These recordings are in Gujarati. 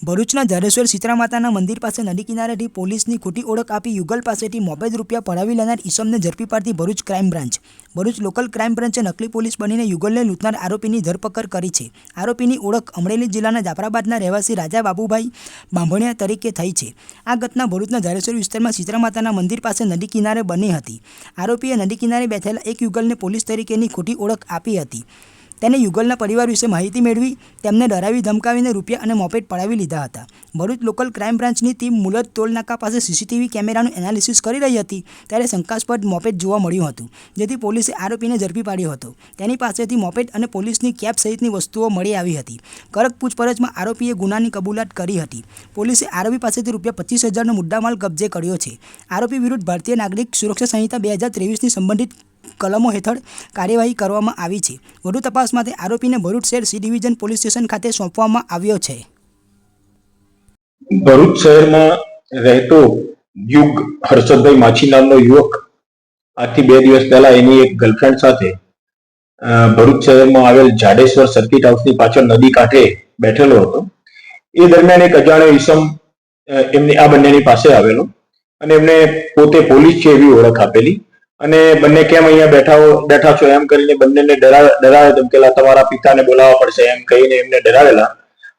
ભરૂચના ધારેશ્વર શીતળા માતાના મંદિર પાસે નદી કિનારેથી પોલીસની ખોટી ઓળખ આપી યુગલ પાસેથી મોબાઈલ રૂપિયા પડાવી લેનાર ઈસમને ઝડપી પાડતી Bharuch crime branch. Bharuch local crime બ્રાન્ચે નકલી પોલીસ બનીને યુગલને લૂંટનાર આરોપીની ધરપકડ કરી છે. આરોપીની ઓળખ અમરેલી જિલ્લાના જાફરાબાદના રહેવાસી રાજા બાબુભાઈ બાંભણિયા તરીકે થઈ છે. આ ઘટના ભરૂચના ધારેશ્વર વિસ્તારમાં શીતળા મંદિર પાસે નદી કિનારે બની હતી. આરોપીએ નદી કિનારે બેઠેલા એક યુગલને પોલીસ તરીકેની ખોટી ઓળખ આપી હતી. તેને યુગલના પરિવાર વિશે માહિતી મેળવી, તેમને ડરાવી, ધમકાવીને રૂપિયા અને મોપેટ પડાવી લીધા હતા. ભરૂચ લોકલ ક્રાઇમ બ્રાન્ચની ટીમ મુલત ટોલનાકા પાસે સીસીટીવી કેમેરાનું એનાલિસિસ કરી રહી હતી, ત્યારે શંકાસ્પદ મોપેટ જોવા મળ્યું હતું, જેથી પોલીસે આરોપીને ઝડપી પાડ્યો હતો. તેની પાસેથી મોપેટ અને પોલીસની કેપ સહિતની વસ્તુઓ મળી આવી હતી. કડક પૂછપરછમાં આરોપીએ ગુનાની કબૂલાત કરી હતી. પોલીસે આરોપી પાસેથી રૂપિયા પચીસ હજારનો મુદ્દામાલ કબજે કર્યો છે. આરોપી વિરુદ્ધ ભારતીય નાગરિક સુરક્ષા સંહિતા બે હજાર ત્રેવીસની સંબંધિત કલમો હેઠળ કાર્યવાહી કરવામાં આવી છે. વધુ તપાસ માટે આરોપીને ભરૂચ શહેર સી ડિવિઝન પોલીસ સ્ટેશન ખાતે સોંપવામાં આવ્યો છે. ભરૂચ શહેરમાં રહેતો યુગ હર્ષદભાઈ માછી નામનો યુવક આજથી બે દિવસ પહેલા એની એક ગર્લફ્રેન્ડ સાથે ભરૂચ શહેરમાં આવેલ જાડેશ્વર સર્કિટ હાઉસની પાછળ નદી કાંઠે બેઠેલો હતો. એ દરમિયાન એક અજાણ્યો ઈસમ એમની, આ બંનેની પાસે આવેલો અને એમને પોતે પોલીસ છે એવી ઓળખ આપેલી. અને બંને કેમ અહીંયા બેઠા બેઠા છો એમ કરીને બંનેને ડરાવે ધમકેલા તમારા પિતાને બોલાવવા પડશે એમ કહીને એમને ડરાવેલા.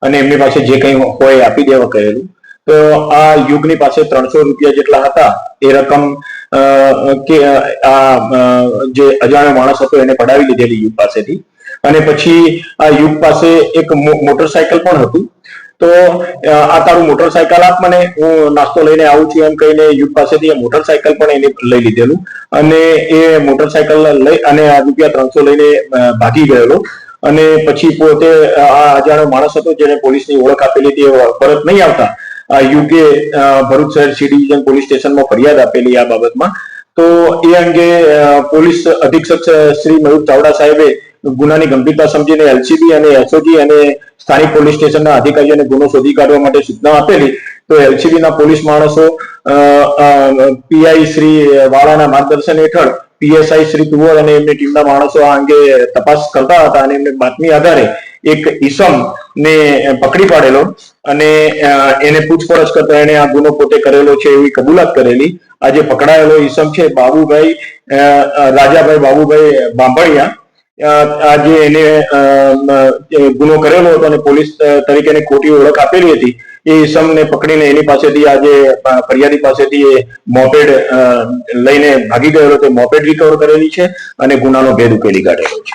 અને એમની પાસે જે કંઈ હોય આપી દેવા કહેલું તો આ યુગની પાસે ત્રણસો રૂપિયા જેટલા હતા, એ રકમ કે, આ જે અજાણ્યો માણસ હતો એને પડાવી લીધેલી યુગ પાસેથી. અને પછી આ યુગ પાસે એક મોટરસાયકલ પણ હતું. તો આ તારું મોટરસાયકલ આપ મને, હું નાસ્તો લઈને આવું છું એમ કહીને યુગ પાસેથી મોટરસાયકલ પણ એને લઈ લીધેલું. અને એ મોટરસાયકલ લઈ, અને આ રૂપિયા ત્રણસો લઈને ભાગી ગયેલો. અને પછી પોતે આ અજાણ્યો માણસ હતો જેને પોલીસની ઓળખ આપેલી હતી પરત નહીં આવતા. યુગે ભરૂચ શહેર સી ડિવિઝન પોલીસ સ્ટેશનમાં ફરિયાદ આપેલી આ બાબતમાં. તો એ અંગે પોલીસ અધિક્ષક શ્રી મયુર ચાવડા સાહેબે ગુનાની ગંભીરતા સમજીને એલસીબી અને એસઓજી અને સ્થાનિક પોલીસ સ્ટેશનના અધિકારીઓને ગુનો શોધી કાઢવા માટે સૂચના આપેલી, તો એલસીબીના પોલીસ માણસો પીઆઈ શ્રી વાળાના માર્ગદર્શન હેઠળ પીએસઆઈ શ્રી તુવર અને એમની ટીમના માણસો આ અંગે તપાસ કરતા હતા અને એમને બાતમી આધારે એક ઈસમ ને પકડી પાડેલો અને એને પૂછપરછ કરતા એને આ ગુનો પોતે કરેલો છે એવી કબૂલાત કરેલી. આજે પકડાયેલો ઈસમ છે બાબુભાઈ રાજાભાઈ બાબુભાઈ બાંભણિયા. અ, આ જે એને ગુનો કરેલો હતો અને પોલીસ તરીકે ખોટી ઓળખ આપેલી હતી એ ઈસમને પકડીને એની પાસેથી આજે ફરિયાદી પાસેથી એ મોપેડ લઈને ભાગી ગયેલો તે મોપેડ રિકવર કરેલી છે અને ગુનાનો ભેદ ઉકેલી કાઢેલો છે.